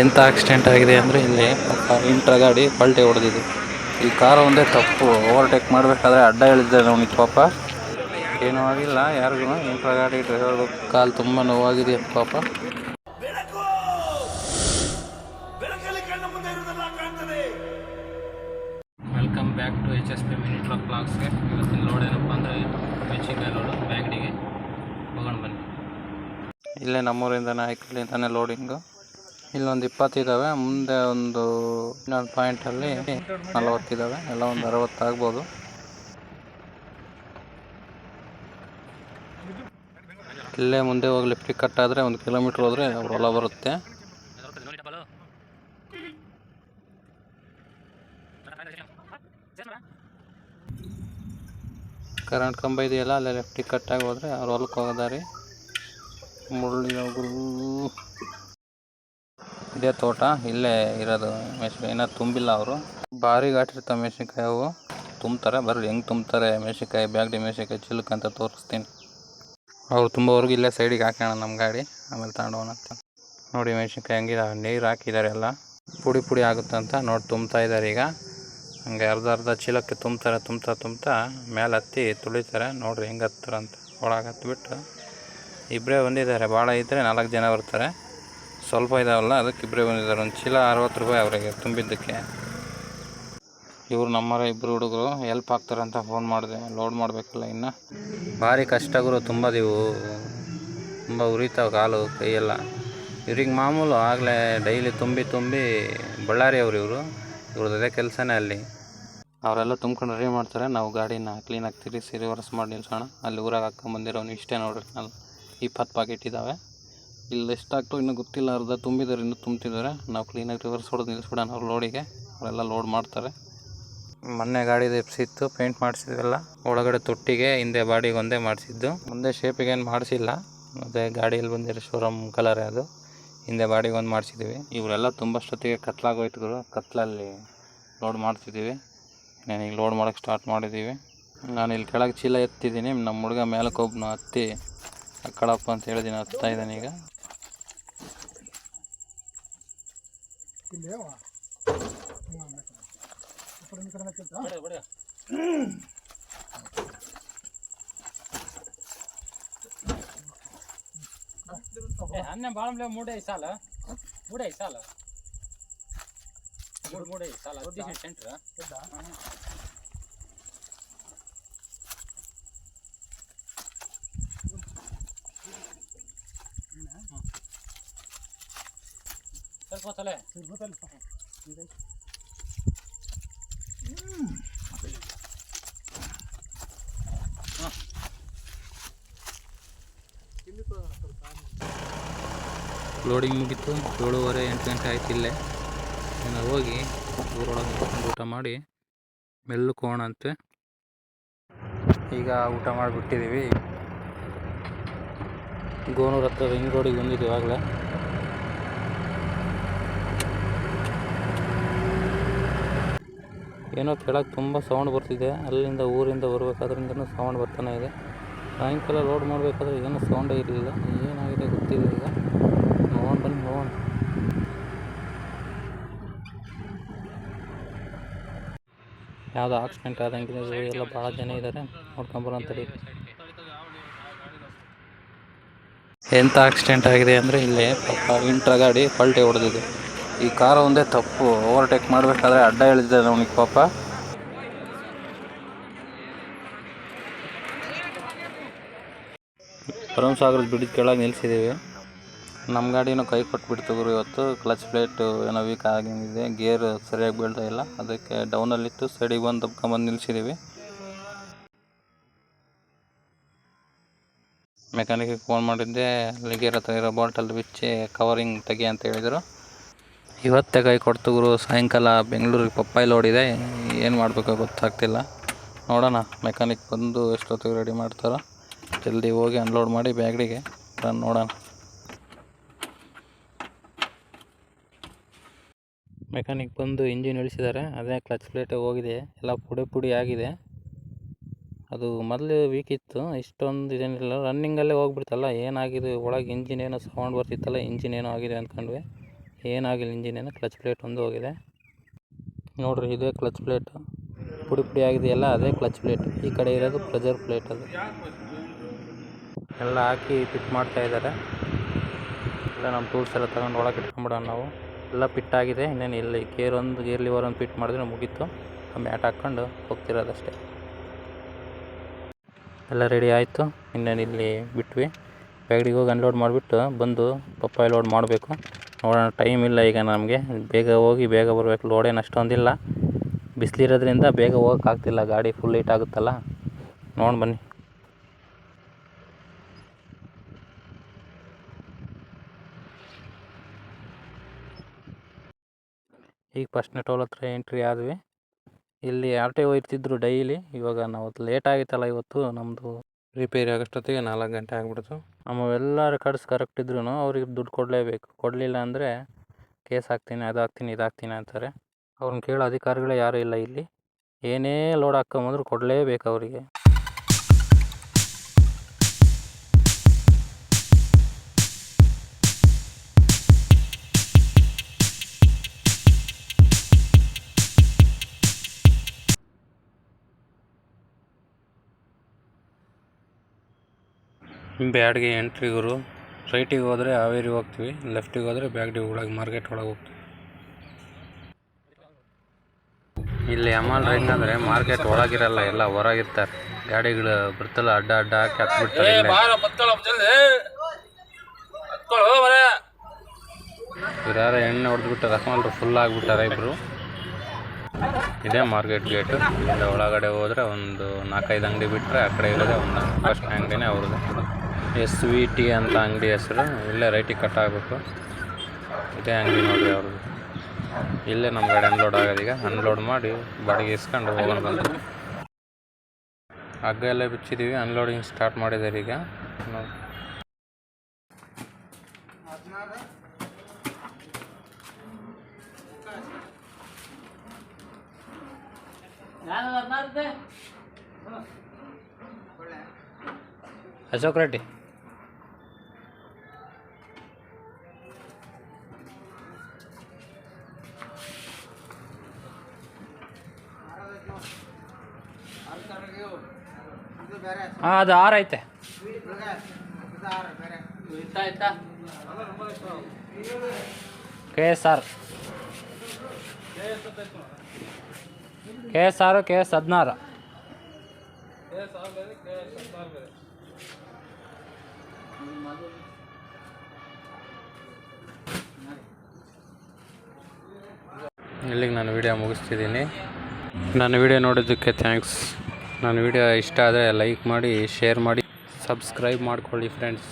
ಎಂಥ ಆಕ್ಸಿಡೆಂಟ್ ಆಗಿದೆ ಅಂದರೆ ಇಲ್ಲಿ ಇಂಟ್ರ ಗಾಡಿ ಪಲ್ಟಿ ಹೊಡೆದಿದೆ. ಈ ಕಾರು ಒಂದೇ ತಪ್ಪು. ಓವರ್ಟೇಕ್ ಮಾಡಬೇಕಾದ್ರೆ ಅಡ್ಡ ಹೇಳಿದ್ದೆ ಅವನಿಗೆ ಪಾಪ. ಏನೂ ಆಗಿಲ್ಲ ಯಾರಿಗೂ ಇಂಟ್ರ ಗಾಡಿ ಡ್ರೈವರ್ ಕಾಲು ತುಂಬ ನೋವಾಗಿದೆ ಪಾಪ. Welcome back to H S P mini truck ಬ್ಲಾಗ್ಸ್ಗೆ ಇವತ್ತಿನ ಲೋಡ್ ಏನಪ್ಪ ಅಂದರೆ ಮೆಣಸಿನ್ಕಾಯಿ ಲೋಡು ಬ್ಯಾಗ್ಡಿಗೆ ಹೋಗೋಣ ಬನ್ನಿ. ಇಲ್ಲೇ ನಮ್ಮೂರಿಂದ ನಾಯಕಲ್ಲಿಂದಾನೆ ಲೋಡಿಂಗು ಇಲ್ಲೊಂದು ಇಪ್ಪತ್ತಿದ್ದಾವೆ ಮುಂದೆ ಒಂದು ಇನ್ನೊಂದು ಪಾಯಿಂಟಲ್ಲಿ ನಲವತ್ತಿದ್ದಾವೆ ಎಲ್ಲ ಒಂದು ಅರವತ್ತು ಆಗ್ಬೋದು. ಇಲ್ಲೇ ಮುಂದೆ ಹೋಗಿ ಲೆಫ್ಟ್ ಕಟ್ ಆದರೆ ಒಂದು ಕಿಲೋಮೀಟ್ರ್ ಹೋದರೆ ಅವ್ರ ಹೊಲ ಬರುತ್ತೆ. ಕರೆಂಟ್ ಕಂಬ ಇದೆಯಲ್ಲ, ಅಲ್ಲೇ ಲೆಫ್ಟಿಗೆ ಕಟ್ಟಾಗಿ ಹೋದರೆ ಅವ್ರ ಹೊಲಕ್ಕೆ ಹೋಗೋದಾರಿ ಮುಳ್ಳಿನಗುರು ಇದೇ ತೋಟ, ಇಲ್ಲೇ ಇರೋದು ಮೆಣಸಿನ್ಕಾಯಿ ಇನ್ನೂ ತುಂಬಿಲ್ಲ ಅವರು. ಭಾರಿ ಘಾಟಿರ್ತಾವೆ ಮೆಣಸಿನ್ಕಾಯಿ ಅವು. ತುಂಬ್ತಾರೆ, ಬರ್ರಿ. ಹೆಂಗೆ ತುಂಬ್ತಾರೆ ಮೆಣಸಿನ್ಕಾಯಿ ಬ್ಯಾಗ್ಡಿ ಮೆಣಸಿನ್ಕಾಯಿ ಚಿಲ್ಕ ಅಂತ ತೋರಿಸ್ತೀನಿ. ಅವ್ರು ತುಂಬವರೆಗೂ ಇಲ್ಲೇ ಸೈಡಿಗೆ ಹಾಕೋಣ ನಮ್ಮ ಗಾಡಿ. ಆಮೇಲೆ ತಗೊಂಡೋಣ ಅಂತ. ನೋಡಿ ಮೆಣಸಿನ್ಕಾಯಿ ಹಂಗಿದಾವೆ ನೀರು ಹಾಕಿದ್ದಾರೆ ಎಲ್ಲ. ಪುಡಿ ಪುಡಿ ಆಗುತ್ತಂತ ನೋಡಿ ತುಂಬ್ತಾ ಇದ್ದಾರೆ ಈಗ. ಹಂಗೆ ಅರ್ಧ ಅರ್ಧ ಚೀಲಕ್ಕೆ ತುಂಬ್ತಾರೆ, ತುಂಬ್ತಾ ತುಂಬ್ತಾ ಮೇಲೆ ಹತ್ತಿ ತುಳಿತಾರೆ. ನೋಡ್ರಿ ಹೆಂಗೆ ಹತ್ತಾರಂತ ಒಳಗೆ ಹತ್ಬಿಟ್ಟು ಇಬ್ಬರೇ ಬಂದಿದ್ದಾರೆ. ಭಾಳ ಇದ್ದರೆ ನಾಲ್ಕು ಜನ ಬರ್ತಾರೆ. ಸ್ವಲ್ಪ ಇದಾವಲ್ಲ, ಅದಕ್ಕೆ ಇಬ್ಬರೇ ಬಂದಿದ್ದಾರೆ. ಒಂದು ಚೀಲ ಅರವತ್ತು ರೂಪಾಯಿ ಅವರಿಗೆ ತುಂಬಿದ್ದಕ್ಕೆ. ಇವರು ನಮ್ಮರ ಇಬ್ಬರು ಹುಡುಗರು ಹೆಲ್ಪ್ ಆಗ್ತಾರೆ ಅಂತ ಫೋನ್ ಮಾಡಿದೆ. ಲೋಡ್ ಮಾಡಬೇಕಲ್ಲ ಇನ್ನು. ಭಾರಿ ಕಷ್ಟಗಳು ತುಂಬದಿವು ತುಂಬ ಉರಿತಾವೆ ಕಾಲು, ಕೈಯೆಲ್ಲ. ಇವ್ರಿಗೆ ಮಾಮೂಲು ಆಗಲೇ ಡೈಲಿ ತುಂಬಿ ತುಂಬಿ ಬಳ್ಳಾರಿ ಅವರು ಇವರು. ಇವ್ರದ್ದು ಅದೇ ಕೆಲಸನೇ ಅಲ್ಲಿ. ಅವರೆಲ್ಲ ತುಂಬ್ಕೊಂಡು ರೆಡಿ ಮಾಡ್ತಾರೆ. ನಾವು ಗಾಡಿನ ಕ್ಲೀನಾಗಿ ತಿರುಗಿಸಿ ರಿವರ್ಸ್ ಮಾಡಿ ನಿಲ್ಸೋಣ. ಅಲ್ಲಿ ಊರಾಗ ಹಾಕ್ಕೊಂಬಂದಿರೋನು ಇಷ್ಟೇ ನೋಡ್ರಿ. ಅಲ್ಲಿ ಇಪ್ಪತ್ತು ಪಾಕೆಟ್ ಇದ್ದಾವೆ ಇಲ್ಲಿ ಎಷ್ಟಾಗ್ತೋ ಇನ್ನೂ ಗೊತ್ತಿಲ್ಲ, ಅರ್ಧ ತುಂಬಿದ್ದಾರೆ, ಇನ್ನೂ ತುಂಬ್ತಿದ್ದಾರೆ. ನಾವು ಕ್ಲೀನಾಗಿ ರಿವರ್ಸ್ ಹೊಡೆದು ನಿಲ್ಲಿಸ್ಬಿಡೋಣ ಅವ್ರು ಲೋಡಿಗೆ ಅವರೆಲ್ಲ ಲೋಡ್ ಮಾಡ್ತಾರೆ. ಮೊನ್ನೆ ಗಾಡಿ ಎಪ್ಸಿತ್ತು ಪೇಂಟ್ ಮಾಡಿಸಿದ್ವಲ್ಲ. ಒಳಗಡೆ ತೊಟ್ಟಿಗೆ, ಹಿಂದೆ ಬಾಡಿಗೆ ಒಂದೇ ಮಾಡಿಸಿದ್ದು. ಮುಂದೆ ಶೇಪಿಗೆ ಏನು ಮಾಡಿಸಿಲ್ಲ. ಮತ್ತು ಗಾಡಿಯಲ್ಲಿ ಬಂದಿರೋ ಶೋರೂಮ್ ಕಲರೇ ಅದು. ಹಿಂದೆ ಬಾಡಿಗೆ ಒಂದು ಮಾಡಿಸಿದ್ದೀವಿ ಇವರೆಲ್ಲ ತುಂಬಷ್ಟೊತ್ತಿಗೆ ಕತ್ಲಾಗೋಯ್ತು ಗುರು. ಕತ್ಲಲ್ಲಿ ಲೋಡ್ ಮಾಡ್ತಿದ್ದೀವಿ ನಾನು ಈಗ ಲೋಡ್ ಮಾಡೋಕ್ಕೆ ಸ್ಟಾರ್ಟ್ ಮಾಡಿದ್ದೀವಿ. ನಾನು ಇಲ್ಲಿ ಕೆಳಗೆ ಚೀಲ ಎತ್ತಿದ್ದೀನಿ. ನಮ್ಮ ಹುಡುಗ ಮೇಲಕ್ಕೆ ಒಬ್ಬನ ಹತ್ತಿ ಕಳಪ್ಪ ಅಂತ ಹೇಳಿದ್ದೀನಿ ಹತ್ತಾ ಇದ್ದಾನೆ ಈಗ. లేవా ఇప్పుడు ఇక్కడ వెళ్తా అన్నం బాలంలో మూడే ఇసాలు మూడే ఇసాలు మూడు మూడే ఇసాలు సెంటర్ ಲೋಡಿಂಗ್ ಮುಗೀತು. ಏಳುವರೆ, ಎಂಟು ಗಂಟೆ ಆಯ್ತು ಇಲ್ಲೇ. ಹೋಗಿ ಊರೊಳಗೆ ಊಟ ಮಾಡಿ ಮೆಲ್ಲುಕೋಣ ಹೋಗೋಣ ಅಂತೆ ಈಗ ಊಟ ಮಾಡಿಬಿಟ್ಟಿದ್ದೀವಿ. ಗೋನೂರು ಹತ್ರ ರಿಂಗ್ ರೋಡಿಗೆ ಬಂದಿದ್ದೀವಿ ಆಗಲೇ. ಏನೋ ಕೆಳಗೆ ತುಂಬ ಸೌಂಡ್ ಬರ್ತಿದೆ. ಅಲ್ಲಿಂದ ಊರಿಂದ ಬರಬೇಕಾದ್ರಿಂದ ಸೌಂಡ್ ಬರ್ತಾನೆ ಇದೆ. ಸಾಯಂಕಾಲ ಲೋಡ್ ಮಾಡಬೇಕಾದ್ರೆ ಏನೂ ಸೌಂಡೇ ಇರಲಿಲ್ಲ. ಏನಾಗಿದೆ ಗೊತ್ತಿಲ್ಲ ಈಗ. ನೋಡೋಣ ಬನ್ನಿ, ನೋಡೋಣ. ಯಾವುದೋ ಆಕ್ಸಿಡೆಂಟ್ ಆದಂಗೆ ಎಲ್ಲ ಭಾಳ ಜನ ಇದ್ದಾರೆ ನೋಡ್ಕೊಂಬರೋಂಥದ್ದು ಎಂಥ ಆಕ್ಸಿಡೆಂಟ್ ಆಗಿದೆ ಅಂದರೆ ಇಲ್ಲೇ ಇಂಟ್ರ ಗಾಡಿ ಪಲ್ಟಿ ಹೊಡೆದಿದೆ. ಈ ಕಾರ್ ಒಂದೇ ತಪ್ಪು. ಓವರ್ಟೇಕ್ ಮಾಡಬೇಕಾದ್ರೆ ಅಡ್ಡ ಹೇಳಿದ್ದೆ ಅವನಿಗೆ ಪಾಪ. ಭರಮಸಾಗರದ ಬಿಡಿದ ಕೆಳಗೆ ನಿಲ್ಲಿಸಿದ್ದೀವಿ ನಮ್ಮ ಗಾಡಿನೂ ಕೈ ಕೊಟ್ಟು ಗುರು ಇವತ್ತು. ಕ್ಲಚ್ ಪ್ಲೇಟ್ ಏನೋ ವೀಕ್ ಆಗಿದೆ ಗೇರ್ ಸರಿಯಾಗಿ ಬೀಳ್ತಾ ಇಲ್ಲ. ಅದಕ್ಕೆ ಡೌನಲ್ಲಿತ್ತು ಸೈಡಿಗೆ ಬಂದು ತಪ್ಕೊಂಬಂದು ನಿಲ್ಲಿಸಿದ್ದೀವಿ ಮೆಕ್ಯಾನಿಕ್ಗೆ ಫೋನ್ ಮಾಡಿದ್ದೆ. ಅಲ್ಲಿ ಗೇರ್ ಹತ್ರ ಇರೋ ಬಾಲ್ಟಲ್ಲಿ ಬಿಚ್ಚಿ ಕವರಿಂಗ್ ತೆಗಿ ಅಂತ ಹೇಳಿದರು. ಇವತ್ತೇ ಕೈ ಕೊಡ್ತು ಗುರು. ಸಾಯಂಕಾಲ ಬೆಂಗಳೂರಿಗೆ ಪಪ್ಪಾಯಿ ಲೋಡಿದೆ ಏನು ಮಾಡಬೇಕೋ ಗೊತ್ತಾಗ್ತಿಲ್ಲ. ನೋಡೋಣ ಮೆಕ್ಯಾನಿಕ್ ಬಂದು ಎಷ್ಟೊತ್ತಿಗೆ ರೆಡಿ ಮಾಡ್ತಾರೋ. ಜಲ್ದಿ ಹೋಗಿ ಅನ್ಲೋಡ್ ಮಾಡಿ ಬ್ಯಾಗ್ಡಿಗೆ ನೋಡೋಣ. ಮೆಕ್ಯಾನಿಕ್ ಬಂದು ಇಂಜಿನ್ ಇಳಿಸಿದ್ದಾರೆ. ಅದೇ ಕ್ಲಚ್ ಪ್ಲೇಟ್ ಹೋಗಿದೆ. ಎಲ್ಲ ಪುಡಿ ಪುಡಿ ಆಗಿದೆ. ಅದು ಮೊದಲು ವೀಕ್ ಇತ್ತು. ಇಷ್ಟೊಂದು ಇದೇನಿಲ್ಲ. ರನ್ನಿಂಗಲ್ಲೇ ಹೋಗ್ಬಿಡ್ತಲ್ಲ. ಏನಾಗಿದೆ? ಒಳಗೆ ಇಂಜಿನ್ ಏನೋ ಸೌಂಡ್ ಬರ್ತಿತ್ತಲ್ಲ. ಇಂಜಿನ್ ಏನೋ ಆಗಿದೆ ಅಂದ್ಕೊಂಡ್ವಿ. ಏನಾಗಿಲ್ಲ ಇಂಜಿನೇನು ಕ್ಲಚ್ ಪ್ಲೇಟ್ ಒಂದು ಹೋಗಿದೆ. ನೋಡ್ರಿ ಇದೇ ಕ್ಲಚ್ ಪ್ಲೇಟ್ ಪುಡಿ ಪುಡಿ ಆಗಿದೆಯಲ್ಲ ಅದೇ ಕ್ಲಚ್ ಪ್ಲೇಟ್ ಈ ಕಡೆ ಇರೋದು ಪ್ರೆಜರ್ ಪ್ಲೇಟ್ ಅದು. ಎಲ್ಲ ಹಾಕಿ ಫಿಟ್ ಮಾಡ್ತಾ ಇದ್ದಾರೆ. ಎಲ್ಲ ನಮ್ಮ ಟೂಲ್ಸ್ ಎಲ್ಲ ತಗೊಂಡು ಒಳಗೆ ಇಟ್ಕೊಂಬಿಡೋಣ ನಾವು. ಎಲ್ಲ ಫಿಟ್ ಆಗಿದೆ, ಇನ್ನೇನು ಇಲ್ಲಿ ಕೇರ್ ಒಂದು ಗೇರ್ ಲಿವರ್ ಒಂದು ಫಿಟ್ ಮಾಡಿದ್ರೆ ಮುಗೀತು. ಮ್ಯಾಟ್ ಹಾಕ್ಕೊಂಡು ಹೋಗ್ತಿರೋದಷ್ಟೇ. ಎಲ್ಲ ರೆಡಿ ಆಯಿತು, ಇನ್ನೇನು ಇಲ್ಲಿ ಬಿಟ್ವಿ. ಬ್ಯಾಗ್ಡಿಗೆ ಹೋಗಿ ಅನ್ಲೋಡ್ ಮಾಡಿಬಿಟ್ಟು ಬಂದು ಪಪ್ಪಾಯ ಲೋಡ್ ಮಾಡಬೇಕು. ನೋಡೋಣ ಟೈಮ್ ಇಲ್ಲ ಈಗ ನಮಗೆ. ಬೇಗ ಹೋಗಿ, ಬೇಗ ಬರಬೇಕು. ಏನು ಅಷ್ಟೊಂದಿಲ್ಲ. ಬಿಸಿಲಿರೋದ್ರಿಂದ ಬೇಗ ಹೋಗೋಕ್ಕಾಗ್ತಿಲ್ಲ. ಗಾಡಿ ಫುಲ್ ಹೀಟ್ ಆಗುತ್ತಲ್ಲ? ನೋಡಿ ಬನ್ನಿ. ಈಗ ಫಸ್ಟ್ನೇ ಟೋಲ್ ಹತ್ರ ಎಂಟ್ರಿ ಆದ್ವಿ. ಇಲ್ಲಿ ಆರ್ ಟಿ ಇರ್ತಿದ್ರು ಡೈಲಿ ಇವಾಗ ನಾವು ಲೇಟ್ ಆಗಿತ್ತಲ್ಲ ಇವತ್ತು ನಮ್ಮದು ರಿಪೇರಿ ಆಗೋಷ್ಟೊತ್ತಿಗೆ ನಾಲ್ಕು ಗಂಟೆ ಆಗಿಬಿಡ್ತು. ನಮ್ಮವೆಲ್ಲ ರೆಕಾರ್ಡ್ಸ್ ಕರೆಕ್ಟ್ ಇದ್ರೂ ಅವ್ರಿಗೆ ದುಡ್ಡು ಕೊಡಲೇಬೇಕು. ಕೊಡಲಿಲ್ಲ ಅಂದರೆ ಕೇಸ್ ಹಾಕ್ತೀನಿ, ಅದು ಹಾಕ್ತೀನಿ, ಇದು ಹಾಕ್ತೀನಿ ಅಂತಾರೆ. ಅವ್ರನ್ನ ಕೇಳೋ ಅಧಿಕಾರಿಗಳೇ ಯಾರೂ ಇಲ್ಲ ಇಲ್ಲಿ. ಏನೇ ಲೋಡ್ ಹಾಕ್ಕೊಂಬಂದ್ರು ಕೊಡಲೇಬೇಕು ಅವರಿಗೆ. ಬ್ಯಾಡ್ಗೆ ಎಂಟ್ರಿಗರು ರೈಟಿಗೆ ಹೋದರೆ ಹಾವೇರಿ ಹೋಗ್ತೀವಿ ಲೆಫ್ಟಿಗೆ ಹೋದರೆ ಬ್ಯಾಗ್ಡಿ ಒಳಗೆ ಮಾರ್ಕೆಟ್ ಒಳಗೆ ಹೋಗ್ತೀವಿ. ಇಲ್ಲಿ ಅಮಲ್ ರೈಟ್ ಅಂದರೆ ಮಾರ್ಕೆಟ್ ಒಳಗಿರಲ್ಲ ಎಲ್ಲ ಹೊರಗಿರ್ತಾರೆ. ಗಾಡಿಗಳು ಬರ್ತಲ್ಲ ಅಡ್ಡ ಅಡ್ಡ ಹಾಕಿ ಹತ್ಬಿಡ್ತಾರೆ ಇಲ್ಲೇ. ಇವ್ರು ಯಾರೋ ಎಣ್ಣೆ ಹೊಡೆದ್ಬಿಟ್ಟಾರೆ ರಸ್ಮಲ್ರು ಫುಲ್ ಆಗಿಬಿಟ್ಟಾರೆ ಇಬ್ಬರು ಇದೇ ಮಾರ್ಕೆಟ್ ಗೇಟು ಇಲ್ಲಿಂದ ಒಳಗಡೆ ಹೋದರೆ ಒಂದು ನಾಲ್ಕೈದು ಅಂಗಡಿ ಬಿಟ್ಟರೆ ಆ ಕಡೆ ಇರೋದೇ ಒಂದು ಫಸ್ಟ್ ಅಂಗಡಿನೇ ಅವ್ರದ್ದು. ಎಸ್ ವಿ ಟಿ ಅಂತ ಅಂಗಡಿ ಹೆಸರು. ಇಲ್ಲೇ ರೈಟಿಗೆ ಕಟ್ ಆಗಬೇಕು ಇದೇ ಅಂಗಡಿ ನೋಡಿರಿ ಅವ್ರದ್ದು ಇಲ್ಲೇ ನಮ್ಮ ಗಾಡಿ ಅನ್ಲೋಡ್ ಆಗೋದೀಗ ಅನ್ಲೋಡ್ ಮಾಡಿ ಬಾಡಿಗೆ ಇಸ್ಕೊಂಡು ಹೋಗೋಣ ಬಂದು. ಹಗ್ಗ ಎಲ್ಲ ಬಿಚ್ಚಿದ್ದೀವಿ ಅನ್ಲೋಡಿಂಗ್ ಸ್ಟಾರ್ಟ್ ಮಾಡಿದ್ದಾರೆ ಈಗ. ನೋಡಿ. ಅಶೋಕ್ ರೆಡ್ಡಿ. ಹಾಂ ಅದು ಆರು ಐತೆ. K S R. K S ಆರು ಕೆ ಎಸ್ ಹದಿನಾರು. ಇಲ್ಲಿಗೆ ನಾನು ವಿಡಿಯೋ ಮುಗಿಸ್ತಿದ್ದೀನಿ. ನಾನು ವಿಡಿಯೋ ನೋಡಿದ್ದಕ್ಕೆ ಥ್ಯಾಂಕ್ಸ್ ನನ್ನ ವಿಡಿಯೋ ಇಷ್ಟ ಆದರೆ ಲೈಕ್ ಮಾಡಿ ಶೇರ್ ಮಾಡಿ ಸಬ್ಸ್ಕ್ರೈಬ್ ಮಾಡ್ಕೊಳ್ಳಿ ಫ್ರೆಂಡ್ಸ್